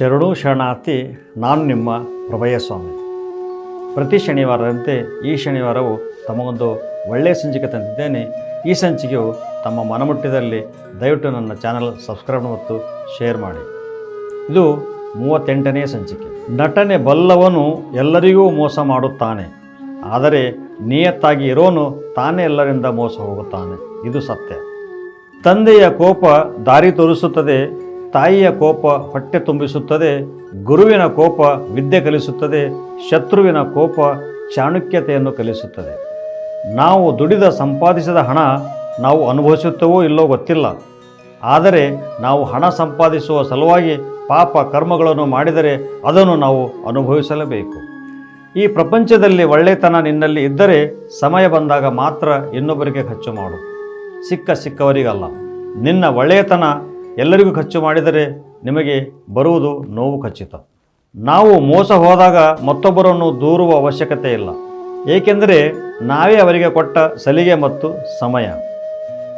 ಶರಣು ಶರಣಾರ್ಥಿ, ನಾನು ನಿಮ್ಮ ಪ್ರಭಯ ಸ್ವಾಮಿ ಪ್ರತಿ ಶನಿವಾರದಂತೆ ಈ ಶನಿವಾರವು ತಮಗೊಂದು ಒಳ್ಳೆಯ ಸಂಚಿಕೆ ತಂದಿದ್ದೇನೆ. ಈ ಸಂಚಿಕೆಯು ತಮ್ಮ ಮನಮುಟ್ಟಿದಲ್ಲಿ ದಯವಿಟ್ಟು ನನ್ನ ಚಾನಲ್ ಸಬ್ಸ್ಕ್ರೈಬ್ ಮತ್ತು ಶೇರ್ ಮಾಡಿ. ಇದು ಮೂವತ್ತೆಂಟನೇ ಸಂಚಿಕೆ. ನಟನೆ ಬಲ್ಲವನು ಎಲ್ಲರಿಗೂ ಮೋಸ ಮಾಡುತ್ತಾನೆ. ಆದರೆ ನಿಯತ್ತಾಗಿ ಇರೋನು ತಾನೇ ಎಲ್ಲರಿಂದ ಮೋಸ ಹೋಗುತ್ತಾನೆ. ಇದು ಸತ್ಯ. ತಂದೆಯ ಕೋಪ ದಾರಿ ತೋರಿಸುತ್ತದೆ. ತಾಯಿಯ ಕೋಪ ಹೊಟ್ಟೆ ತುಂಬಿಸುತ್ತದೆ, ಗುರುವಿನ ಕೋಪ ವಿದ್ಯೆ ಕಲಿಸುತ್ತದೆ, ಶತ್ರುವಿನ ಕೋಪ ಚಾಣಕ್ಯತೆಯನ್ನು ಕಲಿಸುತ್ತದೆ. ನಾವು ದುಡಿದ ಸಂಪಾದಿಸಿದ ಹಣ ನಾವು ಅನುಭವಿಸುತ್ತೇವೋ ಇಲ್ಲೋ ಗೊತ್ತಿಲ್ಲ. ಆದರೆ ನಾವು ಹಣ ಸಂಪಾದಿಸುವ ಸಲುವಾಗಿ ಪಾಪ ಕರ್ಮಗಳನ್ನು ಮಾಡಿದರೆ ಅದನ್ನು ನಾವು ಅನುಭವಿಸಲೇಬೇಕು. ಈ ಪ್ರಪಂಚದಲ್ಲಿ ಒಳ್ಳೆತನ ನಿನ್ನಲ್ಲಿ ಇದ್ದರೆ ಸಮಯ ಬಂದಾಗ ಮಾತ್ರ ಇನ್ನೊಬ್ಬರಿಗೆ ಖರ್ಚು ಮಾಡು. ಸಿಕ್ಕ ಸಿಕ್ಕವರಿಗಲ್ಲ. ನಿನ್ನ ಒಳ್ಳೆಯತನ ಎಲ್ಲರಿಗೂ ಖರ್ಚು ಮಾಡಿದರೆ ನಿಮಗೆ ಬರುವುದು ನೋವು ಖಚಿತ. ನಾವು ಮೋಸ ಹೋದಾಗ ಮತ್ತೊಬ್ಬರನ್ನು ದೂರುವ ಅವಶ್ಯಕತೆ ಇಲ್ಲ. ಏಕೆಂದರೆ ನಾವೇ ಅವರಿಗೆ ಕೊಟ್ಟ ಸಲಿಗೆ ಮತ್ತು ಸಮಯ.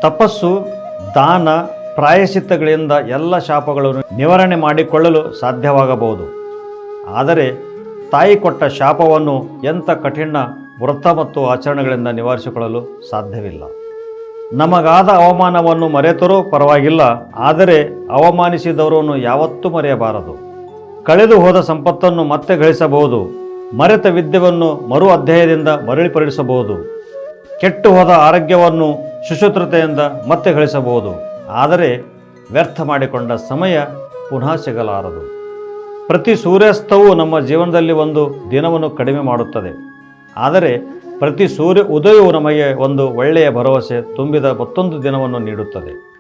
ತಪಸ್ಸು, ದಾನ, ಪ್ರಾಯಶ್ಚಿತ್ತಗಳಿಂದ ಎಲ್ಲ ಶಾಪಗಳನ್ನು ನಿವಾರಣೆ ಮಾಡಿಕೊಳ್ಳಲು ಸಾಧ್ಯವಾಗಬಹುದು. ಆದರೆ ತಾಯಿ ಕೊಟ್ಟ ಶಾಪವನ್ನು ಎಂಥ ಕಠಿಣ ವ್ರತ ಮತ್ತು ಆಚರಣೆಗಳಿಂದ ನಿವಾರಿಸಿಕೊಳ್ಳಲು ಸಾಧ್ಯವಿಲ್ಲ. ನಮಗಾದ ಅವಮಾನವನ್ನು ಮರೆತರೂ ಪರವಾಗಿಲ್ಲ, ಆದರೆ ಅವಮಾನಿಸಿದವರನ್ನು ಯಾವತ್ತೂ ಮರೆಯಬಾರದು. ಕಳೆದು ಹೋದ ಸಂಪತ್ತನ್ನು ಮತ್ತೆ ಗಳಿಸಬಹುದು, ಮರೆತ ವಿದ್ಯೆಯನ್ನು ಮರು ಅಧ್ಯಾಯದಿಂದ ಮರಳಿಪಡಿಸಬಹುದು ಕೆಟ್ಟು ಹೋದ ಆರೋಗ್ಯವನ್ನು ಸುಶುತ್ರತೆಯಿಂದ ಮತ್ತೆ ಗಳಿಸಬಹುದು, ಆದರೆ ವ್ಯರ್ಥ ಮಾಡಿಕೊಂಡ ಸಮಯ ಪುನಃ ಸಿಗಲಾರದು. ಪ್ರತಿ ಸೂರ್ಯಾಸ್ತವೂ ನಮ್ಮ ಜೀವನದಲ್ಲಿ ಒಂದು ದಿನವನ್ನು ಕಡಿಮೆ ಮಾಡುತ್ತದೆ, ಆದರೆ ಪ್ರತಿ ಸೂರ್ಯ ಉದಯವು ನಮಗೆ ಒಂದು ಒಳ್ಳೆಯ ಭರವಸೆ ತುಂಬಿದ ಮತ್ತೊಂದು ದಿನವನ್ನು ನೀಡುತ್ತದೆ.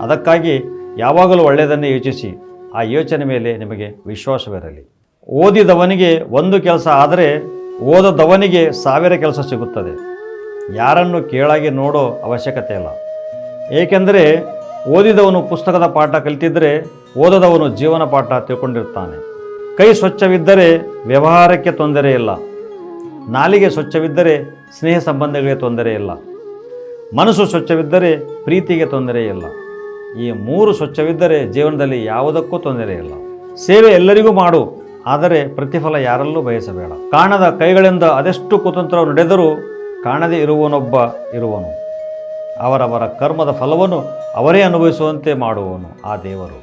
ಅದಕ್ಕಾಗಿ ಯಾವಾಗಲೂ ಒಳ್ಳೆಯದನ್ನೇ ಯೋಚಿಸಿ, ಆ ಯೋಚನೆ ಮೇಲೆ ನಿಮಗೆ ವಿಶ್ವಾಸವಿರಲಿ. ಓದಿದವನಿಗೆ ಒಂದು ಕೆಲಸ ಆದರೆ ಓದದವನಿಗೆ ಸಾವಿರ ಕೆಲಸ ಸಿಗುತ್ತದೆ. ಯಾರನ್ನು ಕೇಳಾಗಿ ನೋಡೋ ಅವಶ್ಯಕತೆ ಇಲ್ಲ. ಏಕೆಂದರೆ ಓದಿದವನು ಪುಸ್ತಕದ ಪಾಠ ಕಲಿತಿದ್ದರೆ ಓದದವನು ಜೀವನ ಪಾಠ ತಿಳ್ಕೊಂಡಿರ್ತಾನೆ. ಕೈ ಸ್ವಚ್ಛವಿದ್ದರೆ ವ್ಯವಹಾರಕ್ಕೆ ತೊಂದರೆ ಇಲ್ಲ. ನಾಲಿಗೆ ಸ್ವಚ್ಛವಿದ್ದರೆ ಸ್ನೇಹ ಸಂಬಂಧಗಳಿಗೆ ತೊಂದರೆ ಇಲ್ಲ. ಮನಸ್ಸು ಸ್ವಚ್ಛವಿದ್ದರೆ ಪ್ರೀತಿಗೆ ತೊಂದರೆ ಇಲ್ಲ. ಈ ಮೂರು ಸ್ವಚ್ಛವಿದ್ದರೆ ಜೀವನದಲ್ಲಿ ಯಾವುದಕ್ಕೂ ತೊಂದರೆ ಇಲ್ಲ. ಸೇವೆ ಎಲ್ಲರಿಗೂ ಮಾಡು, ಆದರೆ ಪ್ರತಿಫಲ ಯಾರಲ್ಲೂ ಬಯಸಬೇಡ. ಕಾಣದ ಕೈಗಳಿಂದ ಅದೆಷ್ಟು ಕುತಂತ್ರ ನಡೆದರೂ ಕಾಣದೇ ಇರುವನೊಬ್ಬ ಇರುವನು. ಅವರವರ ಕರ್ಮದ ಫಲವನ್ನು ಅವರೇ ಅನುಭವಿಸುವಂತೆ ಮಾಡುವನು ಆ ದೇವರು.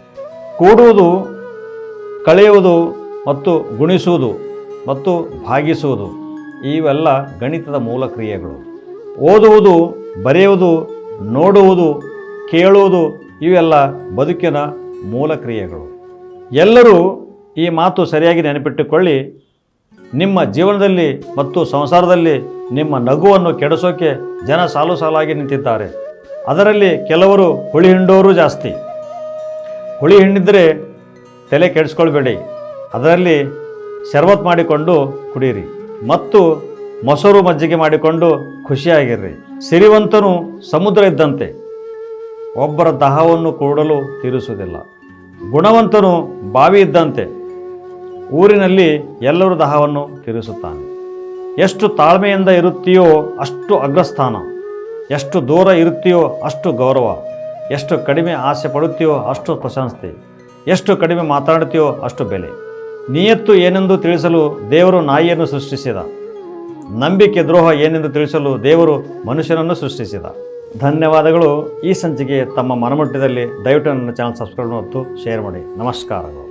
ಕೂಡುವುದು, ಕಳೆಯುವುದು ಮತ್ತು ಗುಣಿಸುವುದು ಮತ್ತು ಭಾಗಿಸುವುದು. ಇವೆಲ್ಲ ಗಣಿತದ ಮೂಲ ಕ್ರಿಯೆಗಳು. ಓದುವುದು, ಬರೆಯುವುದು, ನೋಡುವುದು, ಕೇಳುವುದು ಇವೆಲ್ಲ ಬದುಕಿನ ಮೂಲ ಕ್ರಿಯೆಗಳು. ಎಲ್ಲರೂ ಈ ಮಾತು ಸರಿಯಾಗಿ ನೆನಪಿಟ್ಟುಕೊಳ್ಳಿ. ನಿಮ್ಮ ಜೀವನದಲ್ಲಿ ಮತ್ತು ಸಂಸಾರದಲ್ಲಿ ನಿಮ್ಮ ನಗುವನ್ನು ಕೆಡಿಸೋಕೆ ಜನ ಸಾಲು ಸಾಲಾಗಿ ನಿಂತಿದ್ದಾರೆ. ಅದರಲ್ಲಿ ಕೆಲವರು ಹುಳಿ ಹಿಂಡೋರು ಜಾಸ್ತಿ. ಹುಳಿ ಹಿಂಡಿದರೆ ತಲೆ ಕೆಡಿಸ್ಕೊಳ್ಬೇಡಿ. ಅದರಲ್ಲಿ ಶರ್ಬತ್ ಮಾಡಿಕೊಂಡು ಕುಡೀರಿ. ಮತ್ತು ಮೊಸರು ಮಜ್ಜಿಗೆ ಮಾಡಿಕೊಂಡು ಖುಷಿಯಾಗಿರ್ರಿ. ಸಿರಿವಂತನು ಸಮುದ್ರ ಇದ್ದಂತೆ ಒಬ್ಬರ ದಹವನ್ನು ಕೂಡಲು ತೀರಿಸುವುದಿಲ್ಲ. ಗುಣವಂತನು ಬಾವಿ ಇದ್ದಂತೆ ಊರಿನಲ್ಲಿ ಎಲ್ಲರ ದಹವನ್ನು ತೀರಿಸುತ್ತಾನೆ. ಎಷ್ಟು ತಾಳ್ಮೆಯಿಂದ ಇರುತ್ತೀಯೋ ಅಷ್ಟು ಅಗ್ರಸ್ಥಾನ, ಎಷ್ಟು ದೂರ ಇರುತ್ತೀಯೋ ಅಷ್ಟು ಗೌರವ, ಎಷ್ಟು ಕಡಿಮೆ ಆಸೆ ಪಡುತ್ತೀಯೋ ಅಷ್ಟು ಪ್ರಶಂಸೆ, ಎಷ್ಟು ಕಡಿಮೆ ಮಾತಾಡುತ್ತೀಯೋ ಅಷ್ಟು ಬೆಲೆ. ನಿಯತ್ತು ಏನೆಂದು ತಿಳಿಸಲು ದೇವರು ನಾಯಿಯನ್ನು ಸೃಷ್ಟಿಸಿದ. ನಂಬಿಕೆ ದ್ರೋಹ ಏನೆಂದು ತಿಳಿಸಲು ದೇವರು ಮನುಷ್ಯನನ್ನು ಸೃಷ್ಟಿಸಿದ. ಧನ್ಯವಾದಗಳು. ಈ ಸಂಚಿಕೆ ತಮ್ಮ ಮನಮಟ್ಟದಲ್ಲಿ ದಯವಿಟ್ಟು ನನ್ನ ಚಾನಲ್ ಸಬ್ಸ್ಕ್ರೈಬ್ ಮತ್ತು ಶೇರ್ ಮಾಡಿ. ನಮಸ್ಕಾರಗಳು.